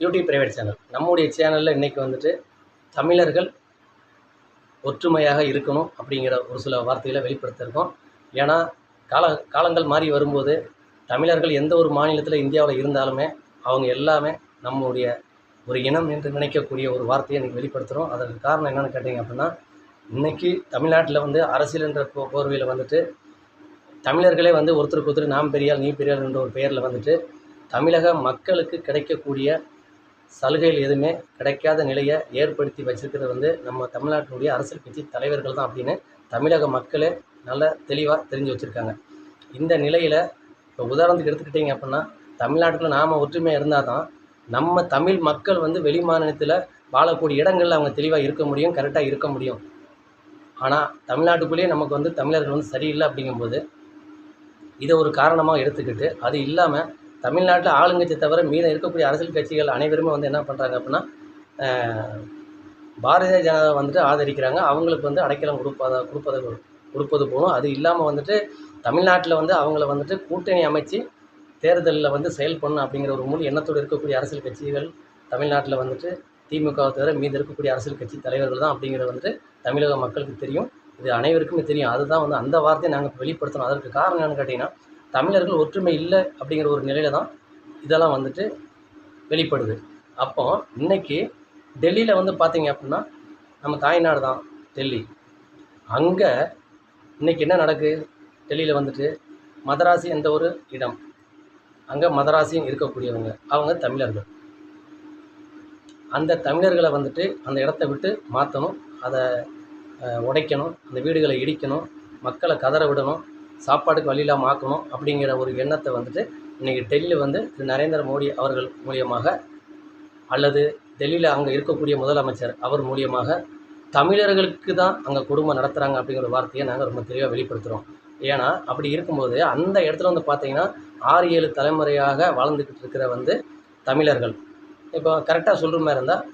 YouTube private channel நம்முடைய சேனலில் இன்றைக்கி வந்துட்டு தமிழர்கள் ஒற்றுமையாக இருக்கணும் அப்படிங்கிற ஒரு சில வார்த்தைகளை வெளிப்படுத்தியிருக்கோம். ஏன்னா கால காலங்கள் மாறி வரும்போது தமிழர்கள் எந்த ஒரு மாநிலத்தில் இந்தியாவில் இருந்தாலுமே அவங்க எல்லாமே நம்முடைய ஒரு இனம் என்று நினைக்கக்கூடிய ஒரு வார்த்தையை இன்றைக்கி வெளிப்படுத்துகிறோம் அதற்கு காரணம் என்னென்னு கேட்டிங்க அப்படின்னா இன்றைக்கி தமிழ்நாட்டில் வந்து அரசியல் என்ற போ போர்வையில் வந்துட்டு தமிழர்களே வந்து ஒருத்தருக்கு ஒருத்தர் நாம் பெரியால் நீ பெரியால் என்ற ஒரு பெயரில் வந்துட்டு தமிழக மக்களுக்கு கிடைக்கக்கூடிய சலுகைகள் எதுவுமே கிடைக்காத நிலையை ஏற்படுத்தி வச்சிருக்கிறது வந்து நம்ம தமிழ்நாட்டினுடைய அரசியல் கட்சி தலைவர்கள் தான் அப்படின்னு தமிழக மக்களே நல்ல தெளிவாக தெரிஞ்சு வச்சுருக்காங்க. இந்த நிலையில் இப்போ உதாரணத்துக்கு எடுத்துக்கிட்டிங்க அப்படின்னா தமிழ்நாட்டில் நாம் ஒற்றுமையாக இருந்தால் தான் நம்ம தமிழ் மக்கள் வந்து வெளி மாநிலத்தில் வாழக்கூடிய இடங்களில் அவங்க தெளிவாக இருக்க முடியும் கரெக்டாக இருக்க முடியும். ஆனால் தமிழ்நாட்டுக்குள்ளேயே நமக்கு வந்து தமிழர்கள் வந்து சரியில்லை அப்படிங்கும்போது இதை ஒரு காரணமாக எடுத்துக்கிட்டு அது இல்லாமல் தமிழ்நாட்டில் ஆளுங்கட்சி தவிர மீதம் இருக்கக்கூடிய அரசியல் கட்சிகள் அனைவருமே வந்து என்ன பண்ணுறாங்க அப்படின்னா பாரதிய ஜனதா வந்துட்டு ஆதரிக்கிறாங்க. அவங்களுக்கு வந்து அடைக்கலம் கொடுப்பதா கொடுப்பது கொடுப்பது போலும் அது இல்லாமல் வந்துட்டு தமிழ்நாட்டில் வந்து அவங்கள வந்துட்டு கூட்டணி அமைச்சு தேர்தலில் வந்து செயல்படணும் அப்படிங்கிற ஒரு முழு எண்ணத்தோடு இருக்கக்கூடிய அரசியல் கட்சிகள் தமிழ்நாட்டில் வந்துட்டு திமுகவை தவிர மீது இருக்கக்கூடிய அரசியல் கட்சி தலைவர்கள் தான் அப்படிங்கிறது வந்துட்டு தமிழக மக்களுக்கு தெரியும். இது அனைவருக்குமே தெரியும். அதுதான் வந்து அந்த வார்த்தையை நாங்கள் வெளிப்படுத்தணும். அதற்கு காரணம் என்னன்னு கேட்டிங்கன்னா தமிழர்கள் ஒற்றுமை இல்லை அப்படிங்கிற ஒரு நிலையில தான் இதெல்லாம் வந்துட்டு வெளிப்படுது. அப்போ இன்னைக்கு டெல்லியில் வந்து பார்த்தீங்க அப்படின்னா நம்ம தாய்நாடு தான் டெல்லி. அங்கே இன்னைக்கு என்ன நடக்கு? டெல்லியில் வந்துட்டு மதராசி என்ற ஒரு இடம். அங்கே மதராசியும் இருக்கக்கூடியவங்க. அவங்க தமிழர்கள். அந்த தமிழர்களை வந்துட்டு அந்த இடத்த விட்டு மாற்றணும் அதை உடைக்கணும். அந்த வீடுகளை இடிக்கணும். மக்களை கதற விடணும். சாப்பாடுக்கு வழி இல்லாமல் ஆக்கணும் அப்படிங்கிற ஒரு எண்ணத்தை வந்துட்டு இன்றைக்கி டெல்லியில் வந்து திரு நரேந்திர மோடி அவர்கள் மூலியமாக அல்லது டெல்லியில் அங்கே இருக்கக்கூடிய முதலமைச்சர் அவர் மூலியமாக தமிழர்களுக்கு தான் அங்கே குடும்பம் நடத்துகிறாங்க அப்படிங்கிற வார்த்தையை நாங்கள் ரொம்ப தெளிவாக வெளிப்படுத்துகிறோம் ஏன்னா அப்படி இருக்கும்போது அந்த இடத்துல வந்து பார்த்தீங்கன்னா ஆறு ஏழு தலைமுறையாக வாழ்ந்துக்கிட்டு இருக்கிற வந்து தமிழர்கள். இப்போ கரெக்டாக சொல்கிற மாதிரி இருந்தால்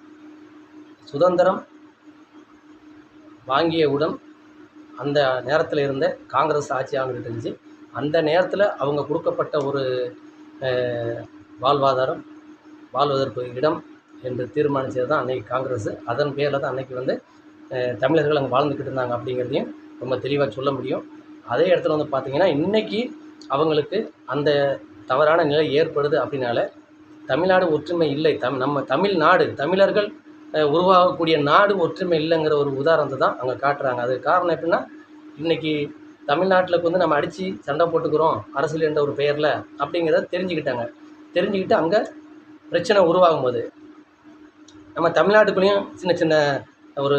சுதந்திரம் வாங்கியவுடன் அந்த நேரத்தில் இருந்த காங்கிரஸ் ஆட்சியாளர்கள் இருந்துச்சு அந்த நேரத்தில் அவங்க கொடுக்கப்பட்ட ஒரு வாழ்வாதாரம் வாழ்வதற்கு இடம் என்று தீர்மானித்தது தான் அன்றைக்கி காங்கிரஸ். அதன் பேரில் தான் அன்றைக்கி வந்து தமிழர்கள் அங்கே வாழ்ந்துக்கிட்டு இருந்தாங்க அப்படிங்கிறதையும் ரொம்ப தெளிவாக சொல்ல முடியும். அதே இடத்துல வந்து பார்த்திங்கன்னா இன்றைக்கி அவங்களுக்கு அந்த தவறான நிலை ஏற்படுது அப்படின்னால தமிழ்நாடு ஒற்றுமை இல்லை. தம் நம்ம தமிழ்நாடு தமிழர்கள் உருவாகக்கூடிய நாடு ஒற்றுமை இல்லைங்கிற ஒரு உதாரணத்தை தான் அங்கே காட்டுறாங்க. அதுக்கு காரணம் எப்படின்னா இன்றைக்கி தமிழ்நாட்டில் வந்து நம்ம அடித்து சண்டை போட்டுக்கிறோம் அரசியல் என்ற ஒரு பெயரில் அப்படிங்கிறத தெரிஞ்சுக்கிட்டாங்க. தெரிஞ்சுக்கிட்டு அங்கே பிரச்சனை உருவாகும் போது நம்ம தமிழ்நாட்டுக்குள்ளேயும் சின்ன சின்ன ஒரு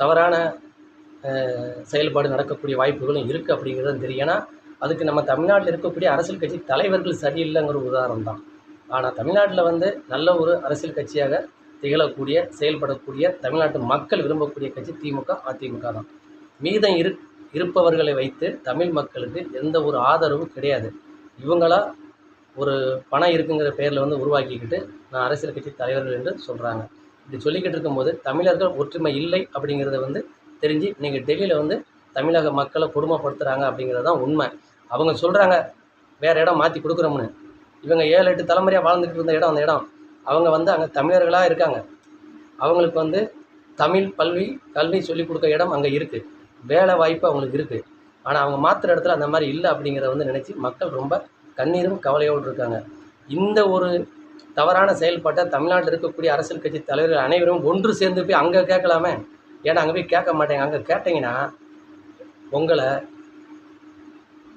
தவறான செயல்பாடு நடக்கக்கூடிய வாய்ப்புகளும் இருக்குது அப்படிங்கிறது தெரியும். ஏன்னா அதுக்கு நம்ம தமிழ்நாட்டில் இருக்கக்கூடிய அரசியல் கட்சி தலைவர்கள் சரியில்லைங்கிற உதாரணம் தான். ஆனால் தமிழ்நாட்டில் வந்து நல்ல ஒரு அரசியல் கட்சியாக திகழக்கூடிய செயல்படக்கூடிய தமிழ்நாட்டு மக்கள் விரும்பக்கூடிய கட்சி திமுக அதிமுக தான். மீதம் இரு இருப்பவர்களை வைத்து தமிழ் மக்களுக்கு எந்த ஒரு ஆதரவும் கிடையாது. இவங்களா ஒரு பணம் இருக்குங்கிற பேரில் வந்து உருவாக்கிக்கிட்டு நான் அரசியல் கட்சி தலைவர்கள் என்று சொல்கிறாங்க இப்படி சொல்லிக்கிட்டு இருக்கும்போது தமிழர்கள் ஒற்றுமை இல்லை அப்படிங்கிறத வந்து தெரிஞ்சு நீங்கள் டெல்லியில் வந்து தமிழக மக்களை கொடுமைப்படுத்துகிறாங்க அப்படிங்கிறது தான் உண்மை. அவங்க சொல்கிறாங்க வேறு இடம் மாற்றி கொடுக்குறோம்னு. இவங்க ஏழு எட்டு தலைமுறையாக வாழ்ந்துட்டு இருந்த இடம் அந்த இடம். அவங்க வந்து அங்கே தமிழர்களாக இருக்காங்க. அவங்களுக்கு வந்து தமிழ் கல்வி கல்வி சொல்லிக் கொடுக்க இடம் அங்கே இருக்குது வேலை வாய்ப்பு அவங்களுக்கு இருக்குது ஆனால் அவங்க மாத்திர இடத்துல அந்த மாதிரி இல்லை அப்படிங்கிறத வந்து நினச்சி மக்கள் ரொம்ப கண்ணீரும் கவலையோடு இருக்காங்க. இந்த ஒரு தவறான செயல்பாட்டை தமிழ்நாட்டில் இருக்கக்கூடிய அரசியல் கட்சி தலைவர்கள் அனைவரும் ஒன்று சேர்ந்து போய் அங்கே கேட்கலாமே? ஏன்னா அங்கே போய் கேட்க மாட்டேங்க. அங்கே கேட்டிங்கன்னா உங்களை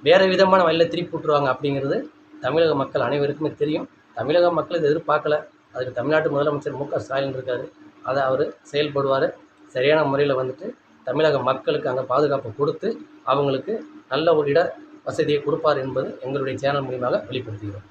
வேறு விதமான வழியில் திருப்பி விட்ருவாங்க அப்படிங்கிறது தமிழக மக்கள் அனைவருக்குமே தெரியும். தமிழக மக்கள் இதை எதிர்பார்க்கல. அதுக்கு தமிழ்நாட்டு முதலமைச்சர் மு க ஸ்டாலின் இருக்காரு. அதை அவர் செயல்படுவார். சரியான முறையில் வந்துட்டு தமிழக மக்களுக்கு அங்கே பாதுகாப்பு கொடுத்து அவங்களுக்கு நல்ல ஒரு இட வசதியை கொடுப்பார் என்பது எங்களுடைய சேனல் மூலியமாக வெளிப்படுத்துகிறோம்.